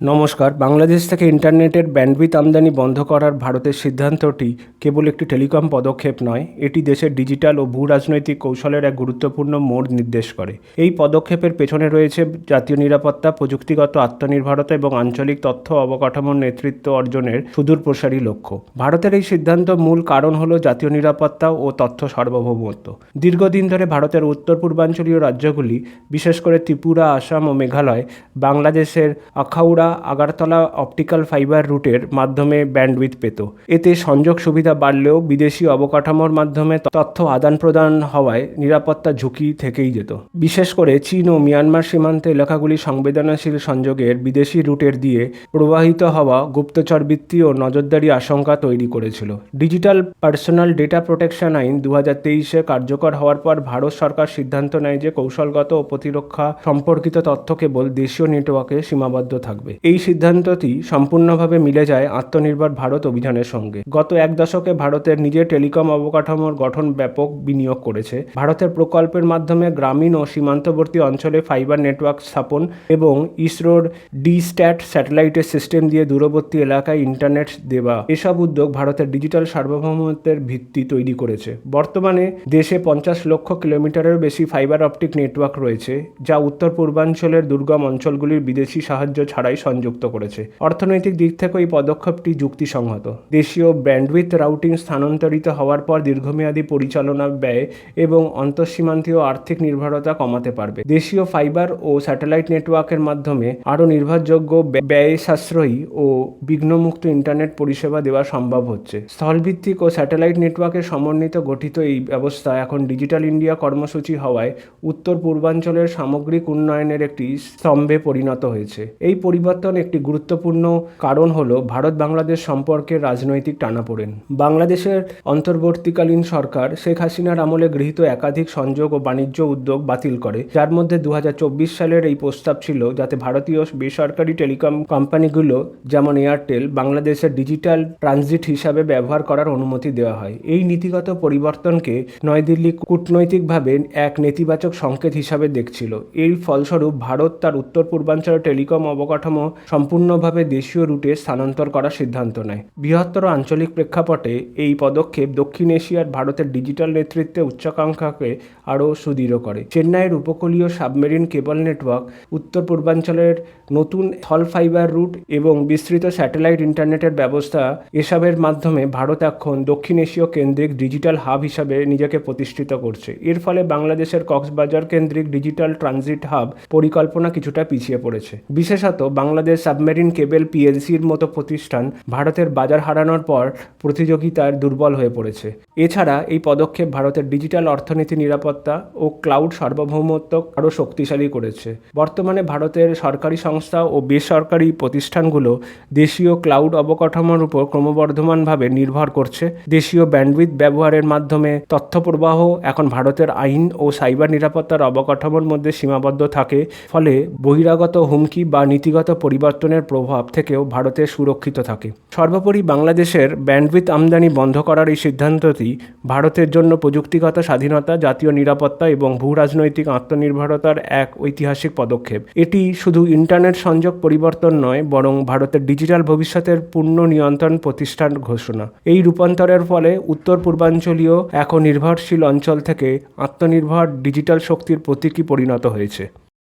নমস্কার। বাংলাদেশ থেকে ইন্টারনেটের ব্যান্ডউইথ আমদানি বন্ধ করার ভারতের সিদ্ধান্তটি কেবল একটি টেলিকম পদক্ষেপ নয়, এটি দেশের ডিজিটাল ও ভূ রাজনৈতিক কৌশলের এক গুরুত্বপূর্ণ মোড় নির্দেশ করে। এই পদক্ষেপের পেছনে রয়েছে জাতীয় নিরাপত্তা, প্রযুক্তিগত আত্মনির্ভরতা এবং আঞ্চলিক তথ্য অবকাঠামোর নেতৃত্ব অর্জনের সুদূর প্রসারী লক্ষ্য। ভারতের এই সিদ্ধান্ত মূল কারণ হল জাতীয় নিরাপত্তা ও তথ্য সার্বভৌমত্ব। দীর্ঘদিন ধরে ভারতের উত্তর পূর্বাঞ্চলীয় রাজ্যগুলি, বিশেষ করে ত্রিপুরা, আসাম ও মেঘালয়, বাংলাদেশের আখাউড়া আগারতলা অপটিক্যাল ফাইবার রুটের মাধ্যমে ব্যান্ডউইথ পেত। এতে সংযোগ সুবিধা বাড়লেও বিদেশি অবকাঠামোর মাধ্যমে তথ্য আদান প্রদান হওয়ায় নিরাপত্তা ঝুঁকি থেকেই যেত। বিশেষ করে চীন ও মিয়ানমার সীমান্ত এলাকাগুলি সংবেদনশীল সংযোগের বিদেশি রুটের দিয়ে প্রবাহিত হওয়া গুপ্তচর বৃত্তি ও নজরদারি আশঙ্কা তৈরি করেছিল। ডিজিটাল পার্সোনাল ডেটা প্রোটেকশন আইন দু হাজার তেইশে কার্যকর হওয়ার পর ভারত সরকার সিদ্ধান্ত নেয় যে কৌশলগত ও প্রতিরক্ষা সম্পর্কিত তথ্য কেবল দেশীয় নেটওয়ার্কে সীমাবদ্ধ থাকবে। এই সিদ্ধান্তটি সম্পূর্ণভাবে মিলে যায় আত্মনির্ভর ভারত অভিযানের সঙ্গে। গত এক দশকে ভারতের নিজের টেলিকম অবকাঠামোর গঠন ব্যাপক বিনিয়োগ করেছে। ভারতের প্রকল্পের মাধ্যমে গ্রামীণ ও সীমান্তবর্তী অঞ্চলে ফাইবার নেটওয়ার্ক স্থাপন এবং ইসরোর ডি স্ট্যাট স্যাটেলাইটের সিস্টেম দিয়ে দূরবর্তী এলাকায় ইন্টারনেট দেওয়া, এসব উদ্যোগ ভারতের ডিজিটাল সার্বভৌমত্বের ভিত্তি তৈরি করেছে। বর্তমানে দেশে পঞ্চাশ লক্ষ কিলোমিটারের বেশি ফাইবার অপটিক নেটওয়ার্ক রয়েছে, যা উত্তর পূর্বাঞ্চলের দুর্গম অঞ্চলগুলির বিদেশি সাহায্য ছাড়াই সংযুক্ত করেছে। অর্থনৈতিক দিক থেকে এই পদক্ষেপটি যুক্তিসংহত। দেশীয় ব্যান্ডউইথ রাউটিং স্থানান্তরিত হওয়ার পর দীর্ঘমেয়াদী পরিচালনা ব্যয় এবং অন্তঃসীমান্তীয় আর্থিক নির্ভরতা কমাতে পারবে। দেশীয় ফাইবার ও স্যাটেলাইট নেটওয়ার্কের মাধ্যমে আরও নির্ভরযোগ্য ব্যয় সাশ্রয়ী ও বিঘ্নমুক্ত ইন্টারনেট পরিষেবা দেওয়া সম্ভব হচ্ছে। স্থলভিত্তিক ও স্যাটেলাইট নেটওয়ার্কের সমন্বিত গঠিত এই ব্যবস্থা এখন ডিজিটাল ইন্ডিয়া কর্মসূচি হওয়ায় উত্তর পূর্বাঞ্চলের সামগ্রিক উন্নয়নের একটি স্তম্ভে পরিণত হয়েছে। এই পরিবর্তন একটি গুরুত্বপূর্ণ কারণ হলো ভারত বাংলাদেশ সম্পর্কের রাজনৈতিক টানাপোড়েন। বাংলাদেশের অন্তর্বর্তীকালীন সরকার শেখ হাসিনার আমলে গৃহীত একাধিক সংযোগ ও বাণিজ্য উদ্যোগ বাতিল করে। যার মধ্যে দু সালের এই প্রস্তাব ছিল যাতে ভারতীয় বেসরকারি টেলিকম কোম্পানিগুলো যেমন এয়ারটেল বাংলাদেশের ডিজিটাল ট্রানজিট হিসাবে ব্যবহার করার অনুমতি দেওয়া হয়। এই নীতিগত পরিবর্তনকে নয়াদিল্লি কূটনৈতিকভাবে এক নেতিবাচক সংকেত হিসাবে দেখছিল। এর ফলস্বরূপ ভারত তার উত্তর পূর্বাঞ্চলের টেলিকম অবকাঠামো সম্পূর্ণভাবে দেশীয় রুটে স্থানান্তর করার সিদ্ধান্ত নেয়। বৃহত্তর আঞ্চলিক প্রেক্ষাপটে এই পদক্ষেপ দক্ষিণ এশিয়ার ভারতের ডিজিটাল নেতৃত্বে উচ্চাকাঙ্ক্ষাকে আরও সুদৃঢ় করে। চেন্নাইয়ের উপকূলীয় সাবমেরিন কেবল নেটওয়ার্ক উত্তর পূর্বাঞ্চলের নতুন স্থল ফাইবার রুট এবং বিস্তৃত স্যাটেলাইট ইন্টারনেটের ব্যবস্থা এসবের মাধ্যমে ভারত এখন দক্ষিণ এশীয় কেন্দ্রিক ডিজিটাল হাব হিসাবে নিজেকে প্রতিষ্ঠিত করছে। এর ফলে বাংলাদেশের কক্সবাজার কেন্দ্রিক ডিজিটাল ট্রানজিট হাব পরিকল্পনা কিছুটা পিছিয়ে পড়েছে। বিশেষত বাংলাদেশ সাবমেরিন কেবেল পিএলসির মতো প্রতিষ্ঠান ভারতের বাজার হারানোর পর প্রতিযোগিতার দুর্বল হয়ে পড়েছে। এছাড়া এই পদক্ষেপ ভারতের ডিজিটাল অর্থনীতি নিরাপত্তা ও ক্লাউড সার্বভৌমত্ব আরও শক্তিশালী করেছে। বর্তমানে ভারতের সরকারি সংস্থা ও বেসরকারি প্রতিষ্ঠানগুলো দেশীয় ক্লাউড অবকাঠামোর উপর ক্রমবর্ধমানভাবে নির্ভর করছে। দেশীয় ব্যান্ডউইথ ব্যবহারের মাধ্যমে তথ্য প্রবাহ এখন ভারতের আইন ও সাইবার নিরাপত্তার অবকাঠামোর মধ্যে সীমাবদ্ধ থাকে। ফলে বহিরাগত হুমকি বা নীতিগত পরিবর্তনের প্রভাব থেকেও ভারতে সুরক্ষিত থাকে। সর্বোপরি বাংলাদেশের ব্যান্ডউইথ আমদানি বন্ধ করার এই সিদ্ধান্তটি ভারতের জন্য প্রযুক্তিগত স্বাধীনতা, জাতীয় নিরাপত্তা এবং ভূ রাজনৈতিক আত্মনির্ভরতার এক ঐতিহাসিক পদক্ষেপ। এটি শুধু ইন্টারনেট সংযোগ পরিবর্তন নয়, বরং ভারতের ডিজিটাল ভবিষ্যতের পূর্ণ নিয়ন্ত্রণ প্রতিষ্ঠান ঘোষণা। এই রূপান্তরের ফলে উত্তর পূর্বাঞ্চলীয় এখন নির্ভরশীল অঞ্চল থেকে আত্মনির্ভর ডিজিটাল শক্তির প্রতীকী পরিণত হয়েছে।